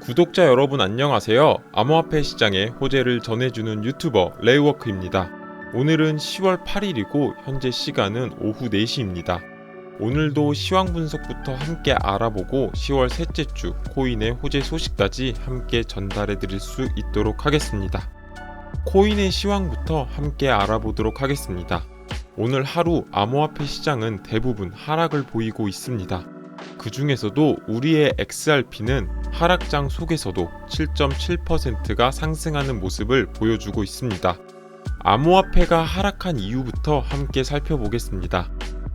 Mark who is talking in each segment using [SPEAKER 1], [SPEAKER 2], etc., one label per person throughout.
[SPEAKER 1] 구독자 여러분 안녕하세요. 암호화폐 시장의 호재를 전해주는 유튜버 레이워크입니다. 오늘은 10월 8일이고 현재 시간은 오후 4시입니다. 오늘도 시황 분석부터 함께 알아보고 10월 셋째 주 코인의 호재 소식까지 함께 전달해 드릴 수 있도록 하겠습니다. 코인의 시황부터 함께 알아보도록 하겠습니다. 오늘 하루 암호화폐 시장은 대부분 하락을 보이고 있습니다. 그 중에서도 우리의 XRP는 하락장 속에서도 7.7%가 상승하는 모습을 보여주고 있습니다. 암호화폐가 하락한 이유부터 함께 살펴보겠습니다.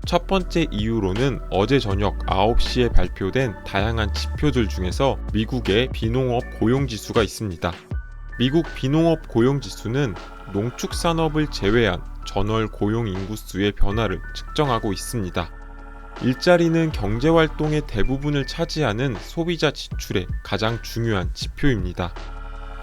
[SPEAKER 1] 첫 번째 이유로는 어제 저녁 9시에 발표된 다양한 지표들 중에서 미국의 비농업 고용지수가 있습니다. 미국 비농업 고용지수는 농축산업을 제외한 전월 고용 인구수의 변화를 측정하고 있습니다. 일자리는 경제활동의 대부분을 차지하는 소비자 지출의 가장 중요한 지표입니다.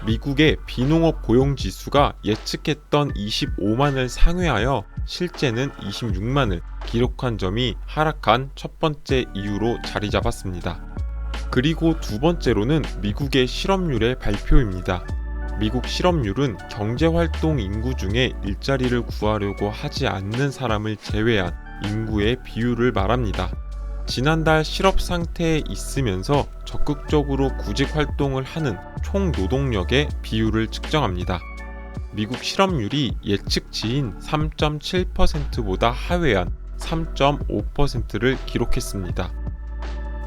[SPEAKER 1] 미국의 비농업 고용 지수가 예측했던 25만을 상회하여 실제는 26만을 기록한 점이 하락한 첫 번째 이유로 자리 잡았습니다. 그리고 두 번째로는 미국의 실업률의 발표입니다. 미국 실업률은 경제활동 인구 중에 일자리를 구하려고 하지 않는 사람을 제외한 인구의 비율을 말합니다. 지난달 실업 상태에 있으면서 적극적으로 구직 활동을 하는 총 노동력의 비율을 측정합니다. 미국 실업률이 예측치인 3.7%보다 하회한 3.5%를 기록했습니다.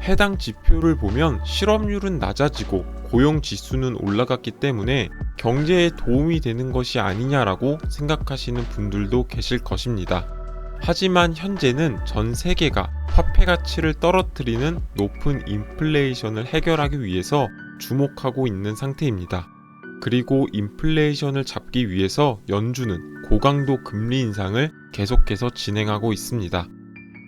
[SPEAKER 1] 해당 지표를 보면 실업률은 낮아지고 고용 지수는 올라갔기 때문에 경제에 도움이 되는 것이 아니냐라고 생각하시는 분들도 계실 것입니다. 하지만 현재는 전 세계가 화폐 가치를 떨어뜨리는 높은 인플레이션을 해결하기 위해서 주목하고 있는 상태입니다. 그리고 인플레이션을 잡기 위해서 연준은 고강도 금리 인상을 계속해서 진행하고 있습니다.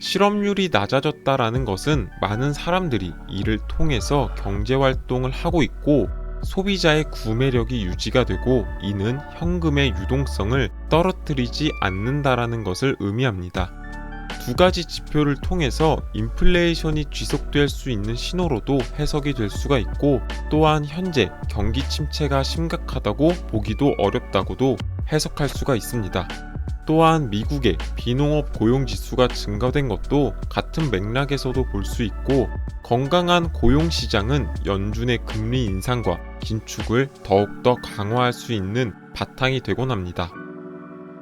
[SPEAKER 1] 실업률이 낮아졌다라는 것은 많은 사람들이 이를 통해서 경제 활동을 하고 있고 소비자의 구매력이 유지가 되고 이는 현금의 유동성을 떨어뜨리지 않는다라는 것을 의미합니다. 두 가지 지표를 통해서 인플레이션이 지속될 수 있는 신호로도 해석이 될 수가 있고 또한 현재 경기 침체가 심각하다고 보기도 어렵다고도 해석할 수가 있습니다. 또한 미국의 비농업 고용 지수가 증가된 것도 같은 맥락에서도 볼 수 있고 건강한 고용 시장은 연준의 금리 인상과 긴축을 더욱더 강화할 수 있는 바탕이 되곤 합니다.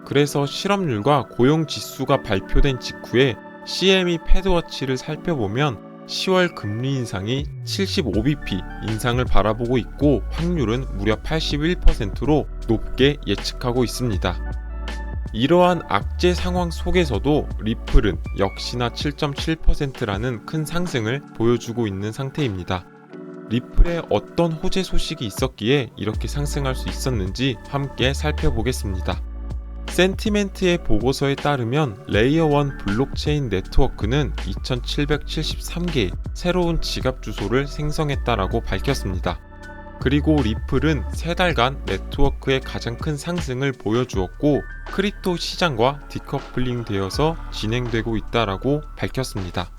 [SPEAKER 1] 그래서 실업률과 고용 지수가 발표된 직후에 CME 패드워치를 살펴보면 10월 금리 인상이 75bp 인상을 바라보고 있고 확률은 무려 81%로 높게 예측하고 있습니다. 이러한 악재 상황 속에서도 리플은 역시나 7.7%라는 큰 상승을 보여주고 있는 상태입니다. 리플에 어떤 호재 소식이 있었기에 이렇게 상승할 수 있었는지 함께 살펴보겠습니다. 센티멘트의 보고서에 따르면 레이어 1 블록체인 네트워크는 2773개의 새로운 지갑 주소를 생성했다라고 밝혔습니다. 그리고 리플은 세 달간 네트워크의 가장 큰 상승을 보여주었고 크립토 시장과 디커플링 되어서 진행되고 있다라고 밝혔습니다.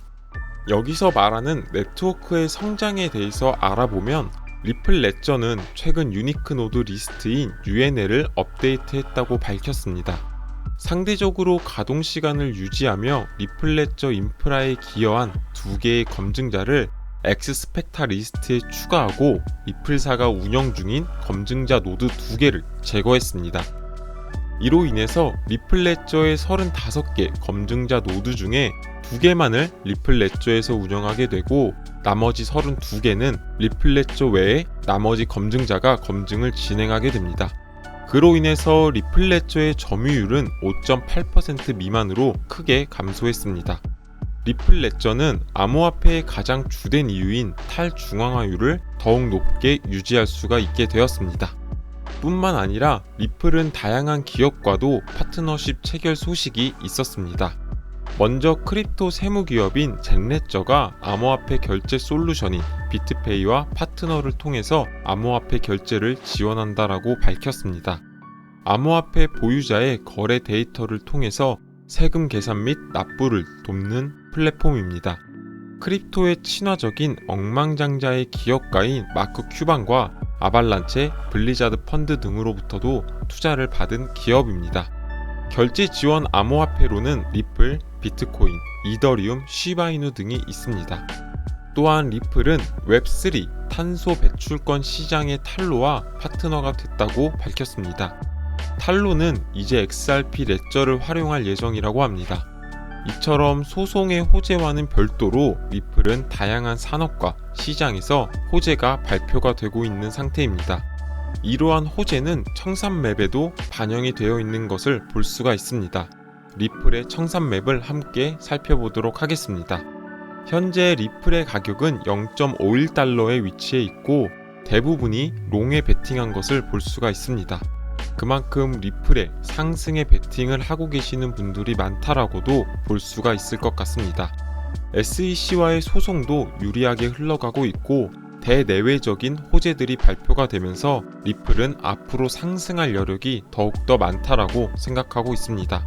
[SPEAKER 1] 여기서 말하는 네트워크의 성장에 대해서 알아보면 리플 레저는 최근 유니크 노드 리스트인 UNL을 업데이트했다고 밝혔습니다. 상대적으로 가동 시간을 유지하며 리플 레저 인프라에 기여한 두 개의 검증자를 엑스스펙타 리스트에 추가하고 리플사가 운영 중인 검증자 노드 두 개를 제거했습니다. 이로 인해서 리플레저의 35개 검증자 노드 중에 두 개만을 리플레저에서 운영하게 되고 나머지 32개는 리플레저 외에 나머지 검증자가 검증을 진행하게 됩니다. 그로 인해서 리플레저의 점유율은 5.8% 미만으로 크게 감소했습니다. 리플 레저는 암호화폐의 가장 주된 이유인 탈중앙화율을 더욱 높게 유지할 수가 있게 되었습니다. 뿐만 아니라 리플은 다양한 기업과도 파트너십 체결 소식이 있었습니다. 먼저 크립토 세무 기업인 젠레저가 암호화폐 결제 솔루션인 비트페이와 파트너를 통해서 암호화폐 결제를 지원한다라고 밝혔습니다. 암호화폐 보유자의 거래 데이터를 통해서 세금 계산 및 납부를 돕는 플랫폼입니다. 크립토의 친화적인 억망장자의 기업가인 마크 큐반과 아발란체, 블리자드 펀드 등으로부터도 투자를 받은 기업입니다. 결제 지원 암호화폐로는 리플, 비트코인, 이더리움, 시바이누 등이 있습니다. 또한 리플은 웹3 탄소 배출권 시장의 탈로와 파트너가 됐다고 밝혔습니다. 탈로는 이제 XRP 레저를 활용할 예정이라고 합니다. 이처럼 소송의 호재와는 별도로 리플은 다양한 산업과 시장에서 호재가 발표가 되고 있는 상태입니다. 이러한 호재는 청산맵에도 반영이 되어 있는 것을 볼 수가 있습니다. 리플의 청산맵을 함께 살펴보도록 하겠습니다. 현재 리플의 가격은 0.51달러에 위치해 있고 대부분이 롱에 베팅한 것을 볼 수가 있습니다. 그만큼 리플의 상승에 베팅을 하고 계시는 분들이 많다라고도 볼 수가 있을 것 같습니다. SEC와의 소송도 유리하게 흘러가고 있고 대내외적인 호재들이 발표가 되면서 리플은 앞으로 상승할 여력이 더욱더 많다라고 생각하고 있습니다.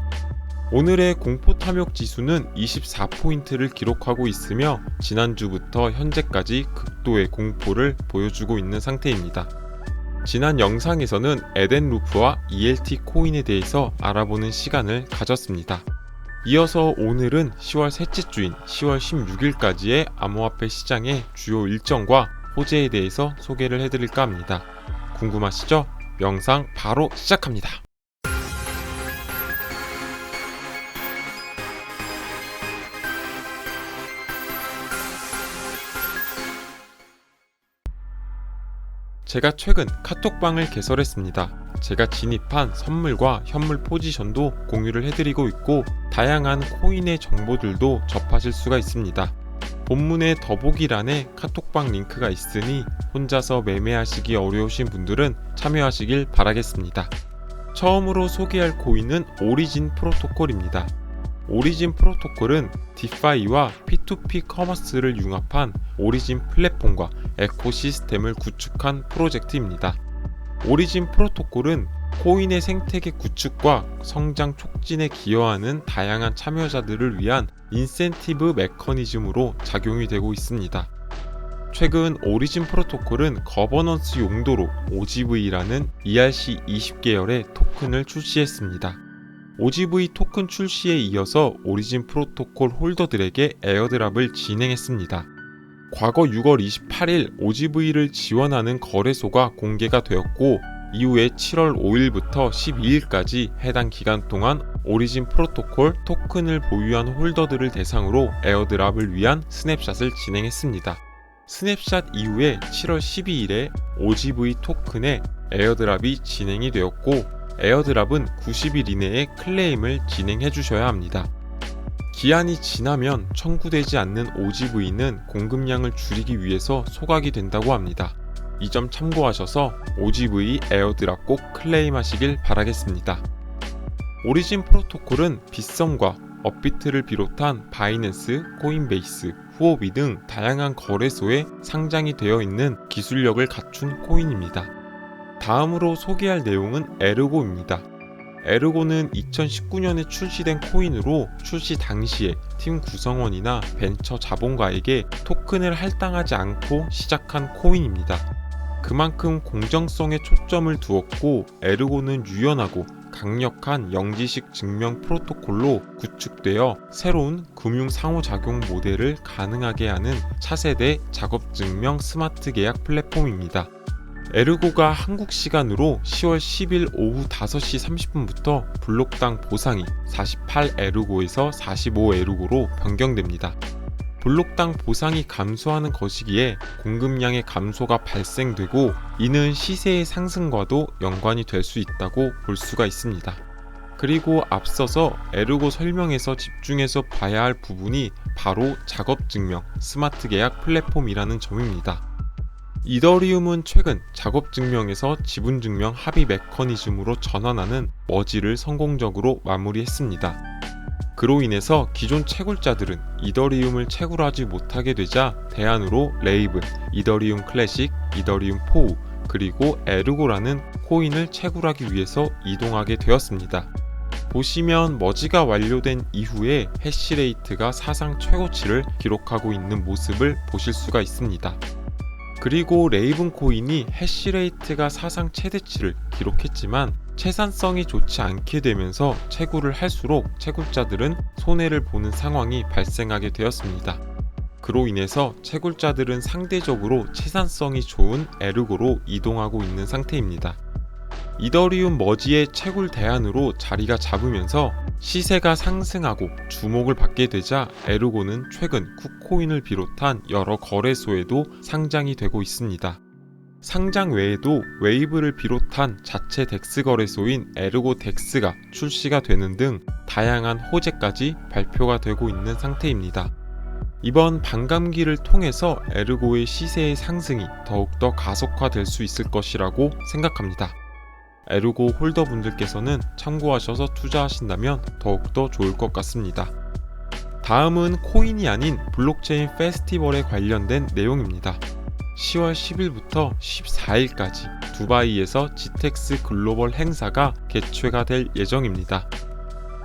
[SPEAKER 1] 오늘의 공포 탐욕 지수는 24포인트를 기록하고 있으며 지난주부터 현재까지 극도의 공포를 보여주고 있는 상태입니다. 지난 영상에서는 에덴 루프와 ELT 코인에 대해서 알아보는 시간을 가졌습니다. 이어서 오늘은 10월 셋째 주인 10월 16일까지의 암호화폐 시장의 주요 일정과 호재에 대해서 소개를 해드릴까 합니다. 궁금하시죠? 영상 바로 시작합니다. 제가 최근 카톡방을 개설했습니다. 제가 진입한 선물과 현물 포지션도 공유를 해드리고 있고 다양한 코인의 정보들도 접하실 수가 있습니다. 본문의 더보기란에 카톡방 링크가 있으니 혼자서 매매하시기 어려우신 분들은 참여하시길 바라겠습니다. 처음으로 소개할 코인은 오리진 프로토콜입니다. 오리진 프로토콜은 디파이와 P2P 커머스를 융합한 오리진 플랫폼과 에코시스템을 구축한 프로젝트입니다. 오리진 프로토콜은 코인의 생태계 구축과 성장 촉진에 기여하는 다양한 참여자들을 위한 인센티브 메커니즘으로 작용이 되고 있습니다. 최근 오리진 프로토콜은 거버넌스 용도로 OGV라는 ERC20 계열의 토큰을 출시했습니다. OGV 토큰 출시에 이어서 오리진 프로토콜 홀더들에게 에어드랍을 진행했습니다. 과거 6월 28일 OGV를 지원하는 거래소가 공개가 되었고 이후에 7월 5일부터 12일까지 해당 기간 동안 오리진 프로토콜 토큰을 보유한 홀더들을 대상으로 에어드랍을 위한 스냅샷을 진행했습니다. 스냅샷 이후에 7월 12일에 OGV 토큰의 에어드랍이 진행이 되었고 에어드랍은 90일 이내에 클레임을 진행해 주셔야 합니다. 기한이 지나면 청구되지 않는 OGV는 공급량을 줄이기 위해서 소각이 된다고 합니다. 이 점 참고하셔서 OGV 에어드랍 꼭 클레임하시길 바라겠습니다. 오리진 프로토콜은 빗썸과 업비트를 비롯한 바이낸스, 코인베이스, 후오비 등 다양한 거래소에 상장이 되어 있는 기술력을 갖춘 코인입니다. 다음으로 소개할 내용은 에르고입니다. 에르고는 2019년에 출시된 코인으로 출시 당시에 팀 구성원이나 벤처 자본가에게 토큰을 할당하지 않고 시작한 코인입니다. 그만큼 공정성에 초점을 두었고 에르고는 유연하고 강력한 영지식 증명 프로토콜로 구축되어 새로운 금융 상호작용 모델을 가능하게 하는 차세대 작업 증명 스마트 계약 플랫폼입니다. 에르고가 한국 시간으로 10월 10일 오후 5시 30분부터 블록당 보상이 48 에르고에서 45 에르고로 변경됩니다. 블록당 보상이 감소하는 것이기에 공급량의 감소가 발생되고 이는 시세의 상승과도 연관이 될 수 있다고 볼 수가 있습니다. 그리고 앞서서 에르고 설명에서 집중해서 봐야 할 부분이 바로 작업 증명 스마트 계약 플랫폼이라는 점입니다. 이더리움은 최근 작업 증명에서 지분 증명 합의 메커니즘으로 전환하는 머지를 성공적으로 마무리했습니다. 그로 인해서 기존 채굴자들은 이더리움을 채굴하지 못하게 되자 대안으로 레이븐, 이더리움 클래식, 이더리움 포우, 그리고 에르고라는 코인을 채굴하기 위해서 이동하게 되었습니다. 보시면 머지가 완료된 이후에 해시레이트가 사상 최고치를 기록하고 있는 모습을 보실 수가 있습니다. 그리고 레이븐 코인이 해시레이트가 사상 최대치를 기록했지만 채산성이 좋지 않게 되면서 채굴을 할수록 채굴자들은 손해를 보는 상황이 발생하게 되었습니다. 그로 인해서 채굴자들은 상대적으로 채산성이 좋은 에르고로 이동하고 있는 상태입니다. 이더리움 머지의 채굴 대안으로 자리가 잡으면서 시세가 상승하고 주목을 받게 되자 에르고는 최근 쿠코인을 비롯한 여러 거래소에도 상장이 되고 있습니다. 상장 외에도 웨이브를 비롯한 자체 덱스 거래소인 에르고 덱스가 출시가 되는 등 다양한 호재까지 발표가 되고 있는 상태입니다. 이번 반감기를 통해서 에르고의 시세의 상승이 더욱더 가속화될 수 있을 것이라고 생각합니다. 에르고 홀더분들께서는 참고하셔서 투자하신다면 더욱더 좋을 것 같습니다. 다음은 코인이 아닌 블록체인 페스티벌에 관련된 내용입니다. 10월 10일부터 14일까지 두바이에서 지텍스 글로벌 행사가 개최가 될 예정입니다.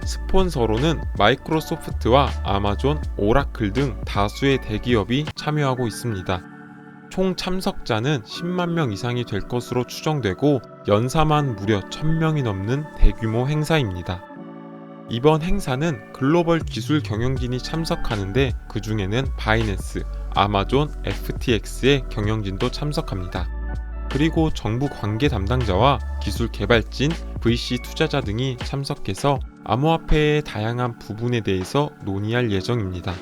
[SPEAKER 1] 스폰서로는 마이크로소프트와 아마존, 오라클 등 다수의 대기업이 참여하고 있습니다. 총 참석자는 10만 명 이상이 될 것으로 추정되고 연사만 무려 1000명이 넘는 대규모 행사입니다. 이번 행사는 글로벌 기술 경영진이 참석하는데 그 중에는 바이낸스, 아마존, FTX의 경영진도 참석합니다. 그리고 정부 관계 담당자와 기술 개발진, VC 투자자 등이 참석해서 암호화폐의 다양한 부분에 대해서 논의할 예정입니다.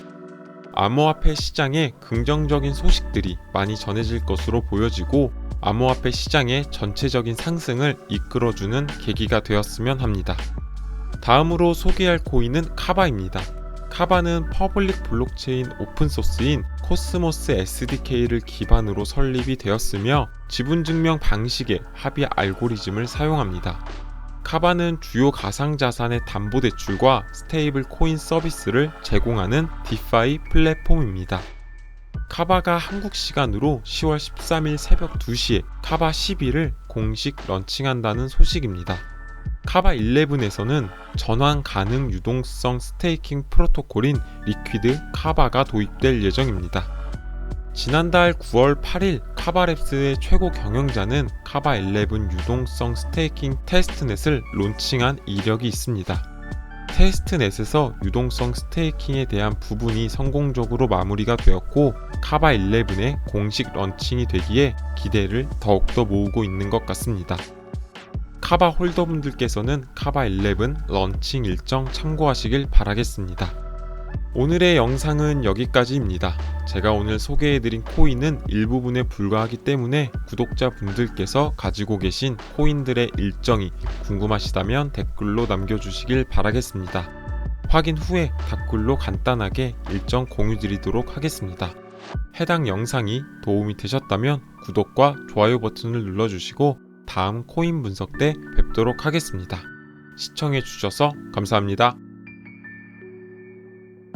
[SPEAKER 1] 암호화폐 시장에 긍정적인 소식들이 많이 전해질 것으로 보여지고 암호화폐 시장의 전체적인 상승을 이끌어주는 계기가 되었으면 합니다. 다음으로 소개할 코인은 카바입니다. 카바는 퍼블릭 블록체인 오픈소스인 코스모스 SDK를 기반으로 설립이 되었으며 지분증명 방식의 합의 알고리즘을 사용합니다. 카바는 주요 가상자산의 담보대출과 스테이블 코인 서비스를 제공하는 디파이 플랫폼입니다. 카바가 한국 시간으로 10월 13일 새벽 2시에 카바 11을 공식 런칭한다는 소식입니다. 카바 11에서는 전환 가능 유동성 스테이킹 프로토콜인 리퀴드 카바가 도입될 예정입니다. 지난달 9월 8일 카바랩스의 최고 경영자는 카바 11 유동성 스테이킹 테스트넷을 론칭한 이력이 있습니다. 테스트넷에서 유동성 스테이킹에 대한 부분이 성공적으로 마무리가 되었고 카바 11의 공식 런칭이 되기에 기대를 더욱더 모으고 있는 것 같습니다. 카바 홀더분들께서는 카바 11 런칭 일정 참고하시길 바라겠습니다. 오늘의 영상은 여기까지입니다. 제가 오늘 소개해드린 코인은 일부분에 불과하기 때문에 구독자분들께서 가지고 계신 코인들의 일정이 궁금하시다면 댓글로 남겨주시길 바라겠습니다. 확인 후에 댓글로 간단하게 일정 공유드리도록 하겠습니다. 해당 영상이 도움이 되셨다면 구독과 좋아요 버튼을 눌러주시고 다음 코인 분석 때 뵙도록 하겠습니다. 시청해주셔서 감사합니다.